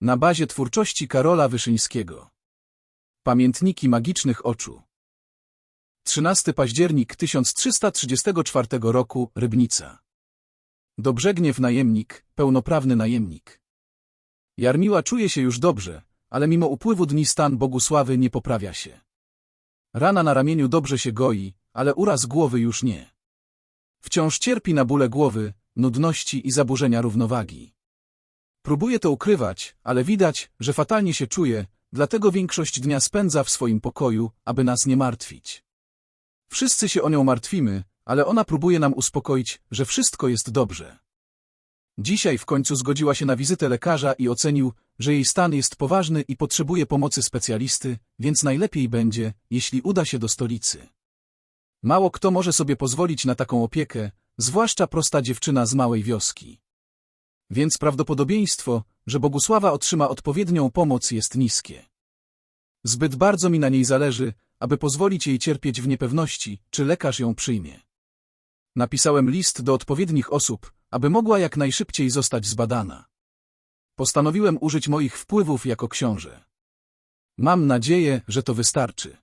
Na bazie twórczości Karola Wyszyńskiego. Pamiętniki magicznych oczu. 13 październik 1334 roku, Rybnica. Dobrzegniew najemnik, pełnoprawny najemnik. Jarmiła czuje się już dobrze, ale mimo upływu dni stan Bogusławy nie poprawia się. Rana na ramieniu dobrze się goi, ale uraz głowy już nie. Wciąż cierpi na bóle głowy, nudności i zaburzenia równowagi. Próbuje to ukrywać, ale widać, że fatalnie się czuje, dlatego większość dnia spędza w swoim pokoju, aby nas nie martwić. Wszyscy się o nią martwimy, ale ona próbuje nam uspokoić, że wszystko jest dobrze. Dzisiaj w końcu zgodziła się na wizytę lekarza i ocenił, że jej stan jest poważny i potrzebuje pomocy specjalisty, więc najlepiej będzie, jeśli uda się do stolicy. Mało kto może sobie pozwolić na taką opiekę, zwłaszcza prosta dziewczyna z małej wioski. Więc prawdopodobieństwo, że Bogusława otrzyma odpowiednią pomoc jest niskie. Zbyt bardzo mi na niej zależy, aby pozwolić jej cierpieć w niepewności, czy lekarz ją przyjmie. Napisałem list do odpowiednich osób, aby mogła jak najszybciej zostać zbadana. Postanowiłem użyć moich wpływów jako książę. Mam nadzieję, że to wystarczy.